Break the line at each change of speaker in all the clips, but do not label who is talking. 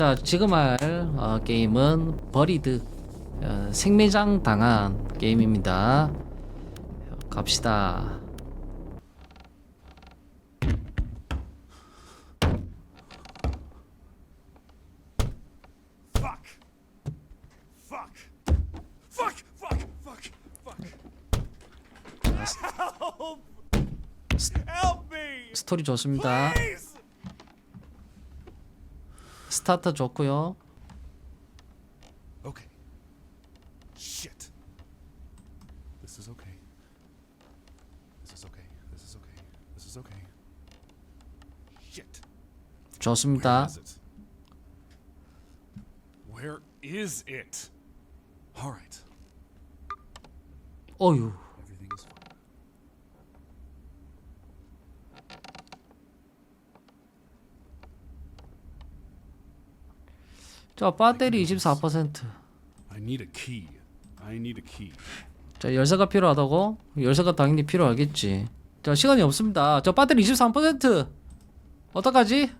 자 지금 할 어, 게임은 버리드 어, 생매장 당한 게임입니다 갑시다
Fuck! Fuck! Fuck! Fuck! Fuck! Fuck! Help! Help me!
스토리 좋습니다
Please!
스타트 좋고요
Okay. Shit. This is okay. This is okay. This is okay. This is okay. Shit. Where
좋습니다
is it? Where is it? All right.
어휴 자 배터리 24%자
I need a key. I need a key.
열쇠가 필요하다고? 열쇠가 당연히 필요하겠지 자 시간이 없습니다 저 배터리 23% 어떡하지?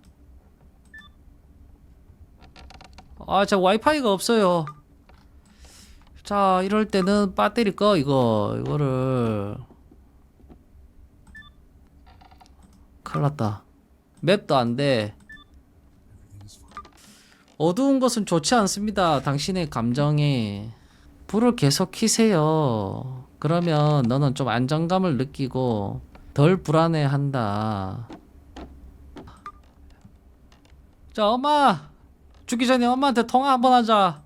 아저 와이파이가 없어요 자 이럴 때는 배터리 꺼 이거 이거를 큰일 났다 맵도 안돼
Everything is fine.
어두운 것은 좋지 않습니다. 당신의 감정에 불을 계속 키세요. 그러면 너는 좀 안정감을 느끼고 덜 불안해한다. 자, 엄마 죽기 전에 엄마한테 통화 한번 하자.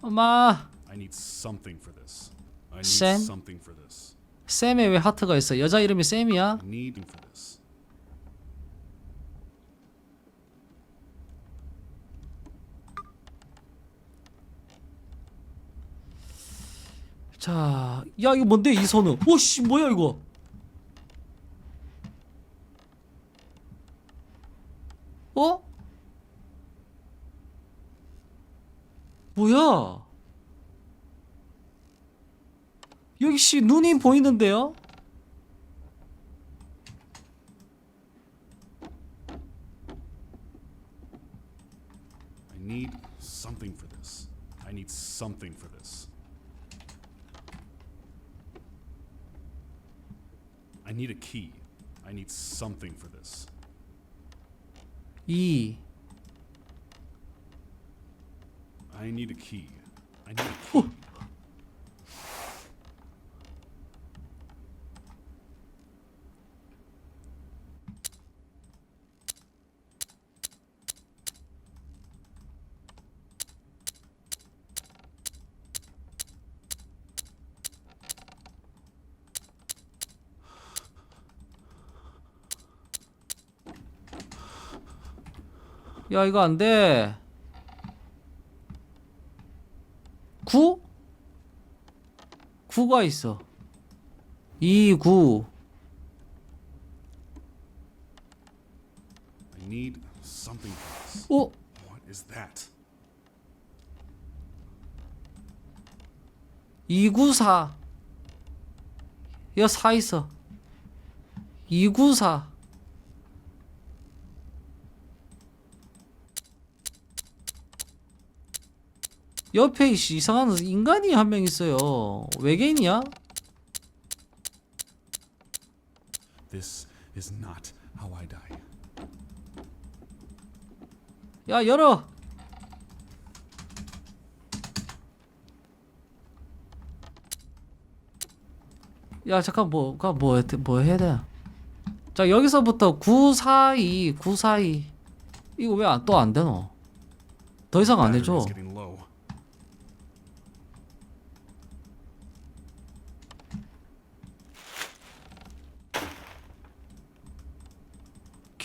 엄마,
I need something for this. I need
Sam?
something for this.
쌤에 왜 하트가 있어? 여자 이름이 쌤이야?
I need for this.
자, 야 이거 뭔데 이 손은? 오씨 뭐야 이거? 어? 뭐야? 여기 씨 눈이 보이는데요?
I need a key. I need something for this.
이
I need a key. I need a key.
야 이거 안 돼. 9? 9가 있어. 2, 9.
I need something for this.
어?
What is that?
294. 야, 4 있어. 294. 옆에 이상한 인간이 한 명 있어요. 외계인이야?
This is not how I die.
야, 열어. 야, 잠깐 뭐, 가 뭐, 해- 뭐 해야 돼? 자, 여기서부터 942, 942. 이거 왜 또 안 되노? 더 이상 안 해줘.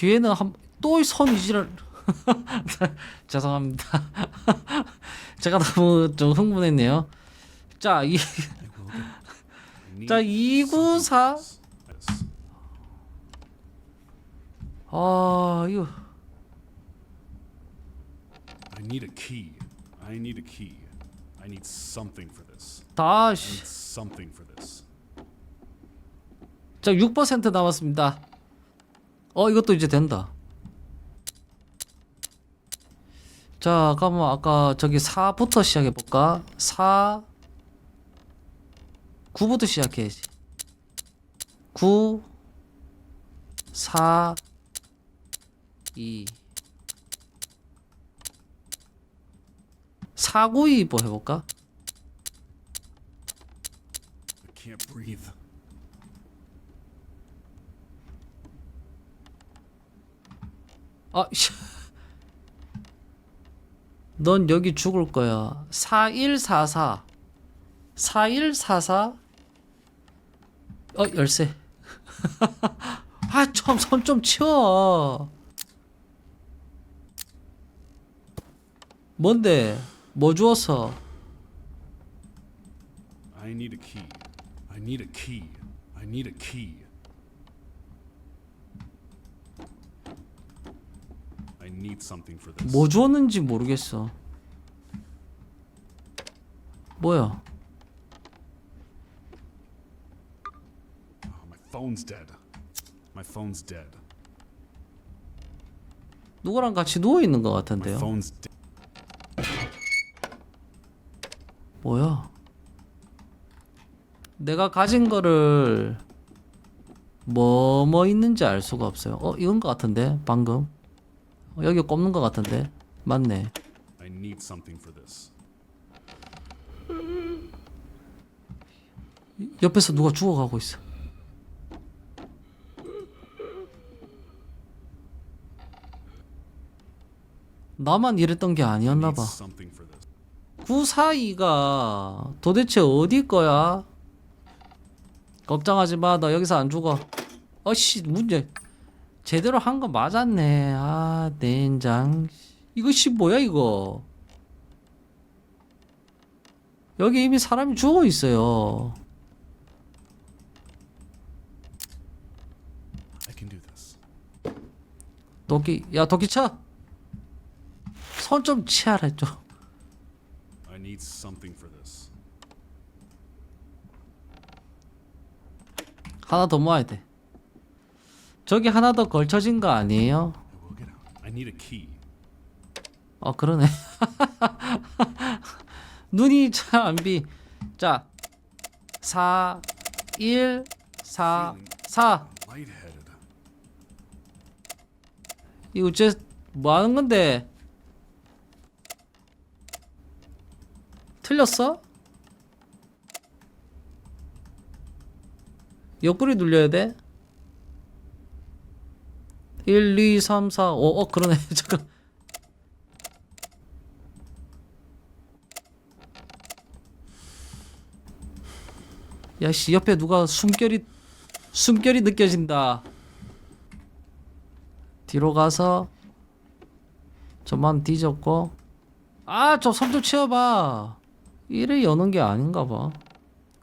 기회는 한, 또 손이지를. 죄송합니다. 제가 너무 좀 흥분했네요. 자, 이, 자,
something for
294.
this. Yes.
아, 이거.
I need a key. I need a key. I need something for this.
다,
I
씨.
need something for this.
자, 6% 남았습니다. 어, 이것도 이제 된다. 자, 그러면 아까 저기 4부터 시작해 볼까? 4 9부터 시작해야지. 9 4 2 4 9 2뭐 해볼까?
I can't breathe.
아, 씨. 넌 여기 죽을 거야. 4144. 4144. 어, 열쇠. 아, 좀, 손좀 치워. 뭔데? 뭐 주웠어?
I need a key. I need a key. I need a key. I need something for this.
뭐 주웠는지 모르겠어. 뭐야?
Oh, my phone's dead. My phone's dead.
누구랑 같이 누워 있는 것
My
같은데요?
phone's dead.
뭐야? 내가 가진 거를 뭐뭐 있는지 알 수가 없어요. 어 이건 것 같은데 방금 어, 여기 꼽는 것 같은데 맞네.
I need something for this.
옆에서 누가 죽어가고 있어. 나만 이랬던 게
I
아니었나
need
봐.
something for this.
942가 도대체 어디 거야? 걱정하지 마. 너 여기서 안 죽어. 어씨, 문제. 제대로 한 거 맞았네. 아, 된장. 이것이 뭐야, 이거? 여기 이미 사람이 죽어 있어요.
I can do this.
도끼, 야, 도끼 쳐! 손좀 치아라, 좀.
I need something for this.
하나 더 모아야 돼. 저기 하나 더 걸쳐진 거 아니에요?
I need a key.
어 그러네 눈이 참 안 비. 자 4, 1, 4, 4
Lightheaded.
이거 어째 뭐 하는 건데 틀렸어? 옆구리 눌려야 돼? 1, 2, 3, 4, 5, 어 그러네. 잠깐. 야 씨 옆에 누가 숨결이 숨결이 느껴진다. 뒤로 가서 저만 뒤졌고. 아저손좀 치워봐. 이래 여는 게 아닌가 봐.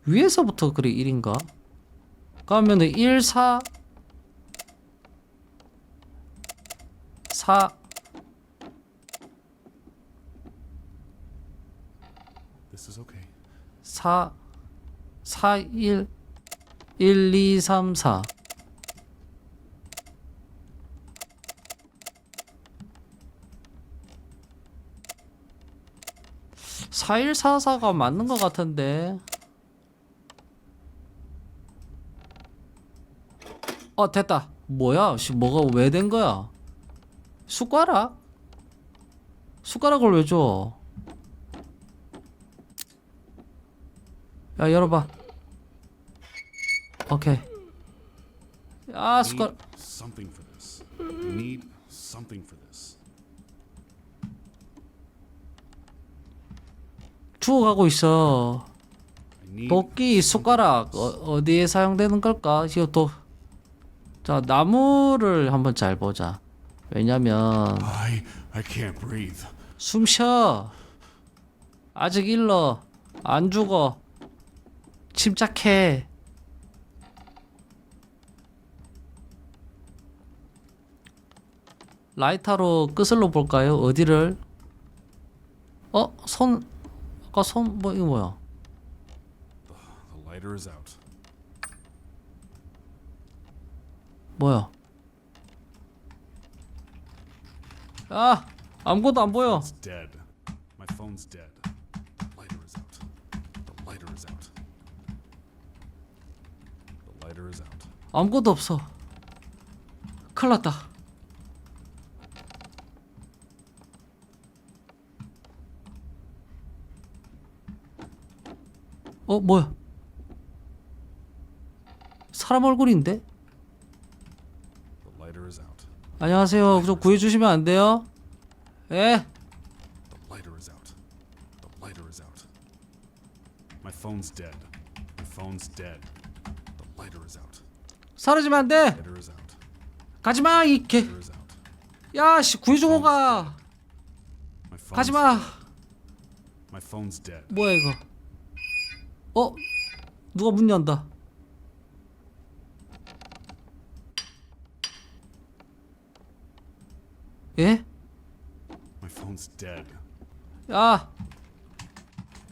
위에서부터 그래 1인가? 그러면은 1 4 4
This is okay.
4 4 1 1 2 3 4 4144가 맞는 것 같은데. 어 됐다. 뭐야? 씨 뭐가 왜 된 거야 숟가락? 숟가락을 왜 줘? 야 열어봐. 오케이. 아 숟가락.
Need something for this. Need something for this.
주워가고 있어. 도끼 숟가락. 어, 어디에 사용되는 걸까? 지금 또 자 나무를 한번 잘 보자 왜냐면
I I can't breathe.
숨 쉬어 아직 일러 안 죽어 침착해 라이터로 끝을로 볼까요 어디를 어? 손 아까 손 뭐 이거 뭐야
The lighter is out.
뭐야? 아, 아무것도 안 보여.
It's dead. My phone's dead. The lighter is out. The lighter is out. The lighter is out.
아무것도 없어. 큰일 났다. 어, 뭐야? 사람 얼굴인데?
The lighter is out.
안녕하세요. 좀 구해주시면 안 돼요? 예?
The lighter is out. The lighter is out. My phone's dead. My phone's dead. The lighter is out.
사라지면 안 돼!
Lighter is out.
가지마, 이 개.
Lighter is out.
야, 씨, 구해주고 가.
My phone's
가지마.
My phone's dead.
뭐야, 이거? 어? 누가 문 연다. 예?
My phone's dead.
야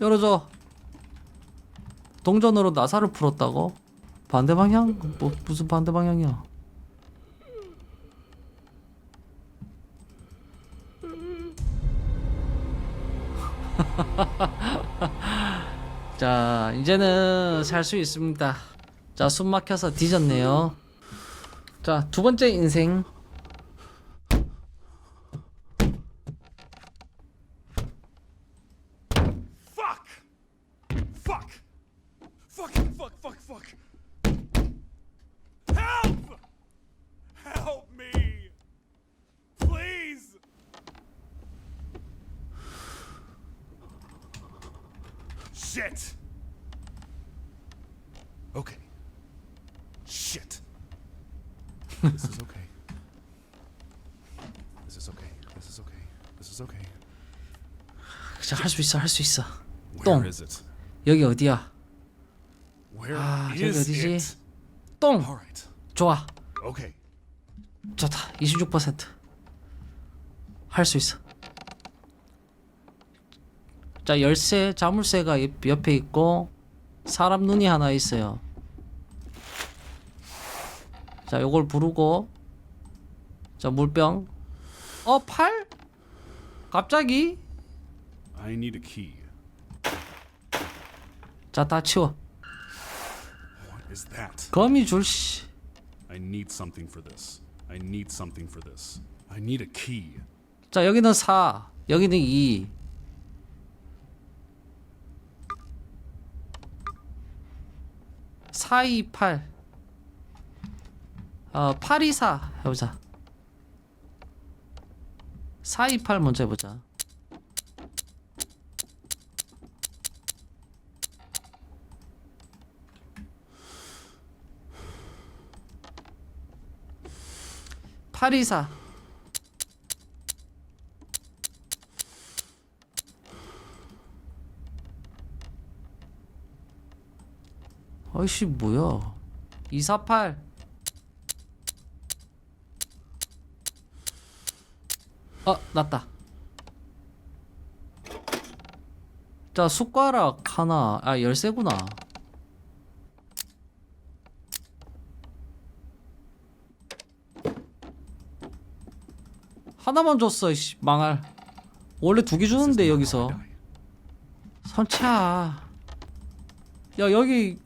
열어줘. 동전으로 나사를 풀었다고? 반대 방향? 뭐 무슨 반대 방향이야? 자 이제는 살 수 있습니다. 자 숨 막혀서 뒤졌네요. 자 두 번째 인생
Okay. Shit. this is okay. This is okay. This is okay. This is okay.
할수 있어 할 수 있어
Where
똥
is it?
여기 어디야
Where
아, 저기
is
어디지?
it?
똥
All right.
좋아
Okay.
좋다 26%할 수 있어 자 열쇠 자물쇠가 옆- 옆에 있고 사람 눈이 하나 있어요 자 요걸 부르고 자 물병 어 팔? 갑자기?
I need a key.
자 다 치워
What is that?
거미줄 씨
I need something for this. I need something for this. I need a key.
자 여기는 4 여기는 2 4, 2, 8 어, 8, 2, 4 해보자. 4, 2, 8 먼저 해보자. 팔, 이, 사. 아이씨 뭐야? 248 아 났다. 자 숟가락 하나. 아 열쇠구나. 하나만 줬어 이씨. 망할. 원래 두 개 주는데 여기서. 선차. 야 여기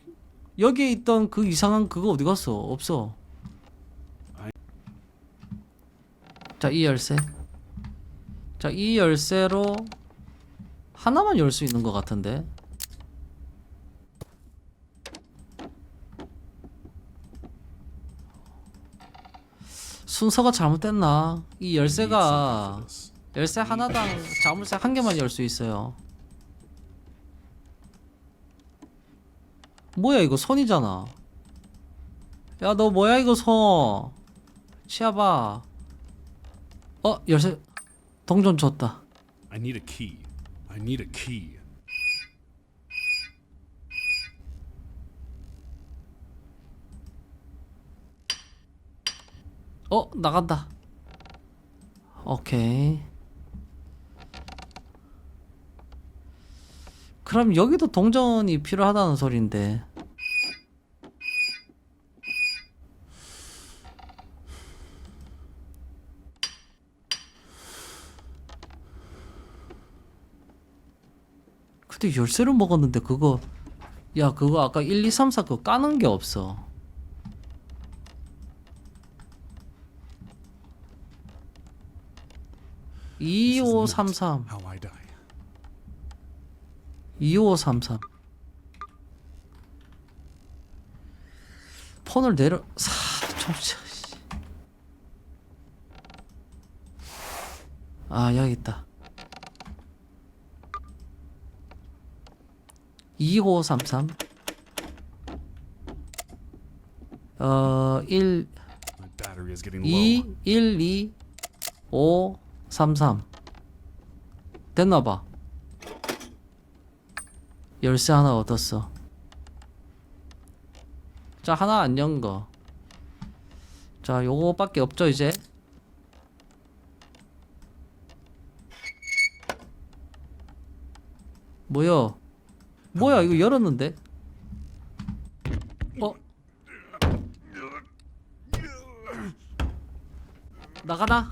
여기에 있던 그 이상한 그거 어디 갔어? 없어. 자, 이 열쇠. 자, 이 열쇠로 하나만 열 수 있는 것 같은데. 순서가 잘못됐나? 이 열쇠가. 열쇠 하나당 자물쇠 한 개만 열 수 있어요. 뭐야 이거 손이잖아. 야 너 뭐야 이거 손. 치아봐. 어 열쇠 동전 줬다.
I need a key. I need a key.
어 나간다. 오케이. 그럼 여기도 동전이 필요하다는 소린데. 근데 열쇠를 먹었는데 그거 야 그거 아까 1, 2, 3, 4 그거 까는 게 없어
This is
2533
How I die.
2533 폰을 내려 사 좀, 씨. 아 여기 있다 2533 어, 1,
My battery is getting
2,
low.
1, 2, 5, 3, 3 됐나 봐. 열쇠 하나 얻었어. 자 하나 안 연 거. 자 요거밖에 없죠 이제? 뭐야 뭐야 이거 열었는데? 어? 나가나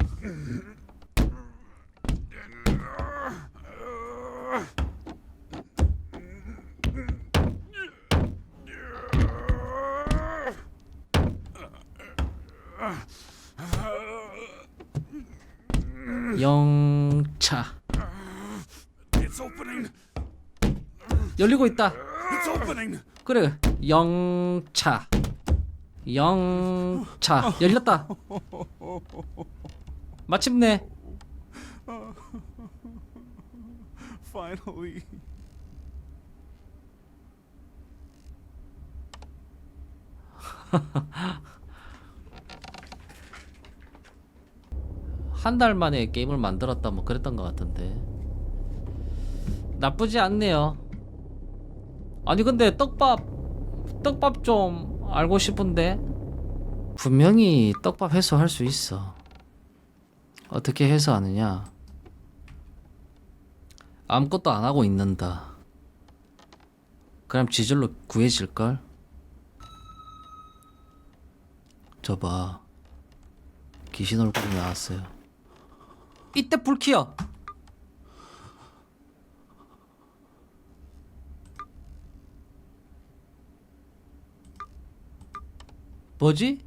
영차
It's opening.
열리고 있다. 그래 영차. 영차. 열렸다. 마침내.
Finally.
한달 만에 게임을 만들었다 뭐 그랬던 것 같은데. 나쁘지 않네요 아니 근데 떡밥 떡밥 좀 알고 싶은데? 분명히 떡밥 해소할 수 있어. 어떻게 해소하느냐? 아무것도 안 하고 있는다. 그럼 지절로 구해질걸? 저봐. 귀신 얼굴이 나왔어요. 이때 불 켜요 뭐지?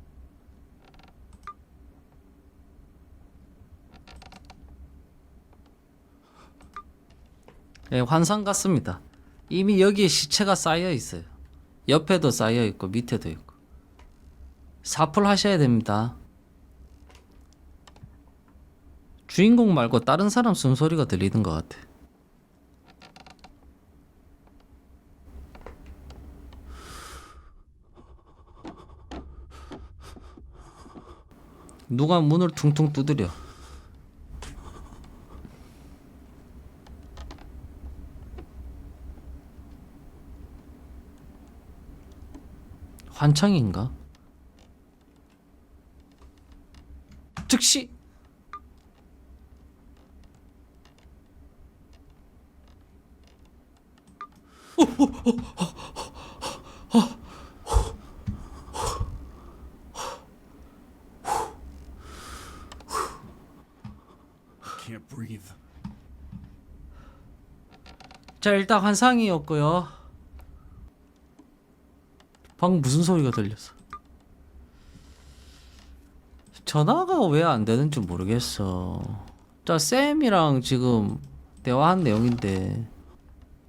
네, 환상 같습니다. 이미 여기에 시체가 쌓여 있어요. 옆에도 쌓여 있고 밑에도 있고. 사풀 하셔야 됩니다. 주인공 말고 다른 사람 숨소리가 들리는 것 같아. 누가 문을 퉁퉁 두드려. 환청인가? 즉시
Can't breathe.
자 일단 환상이었고요. 방금 무슨 소리가 들렸어? 전화가 왜 안 되는지 모르겠어. 자 쌤이랑 지금 대화한 내용인데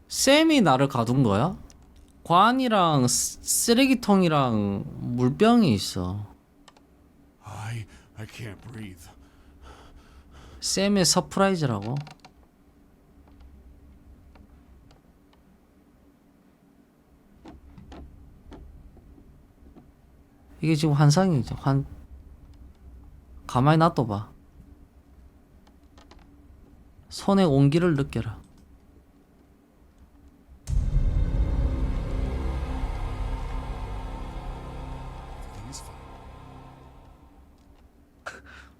쌤이 나를 가둔 거야? 관이랑 쓰- 쓰레기통이랑 물병이 있어.
I I can't breathe.
쌤의 서프라이즈라고? 이게 지금 환상이죠. 환 가만히 놔둬봐. 손의 온기를 느껴라.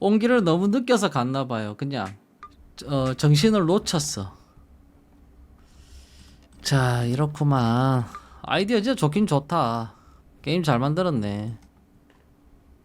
온기를 너무 느껴서 갔나 봐요. 그냥 어, 정신을 놓쳤어. 자, 이렇구만. 아이디어 진짜 좋긴 좋다. 게임 잘 만들었네.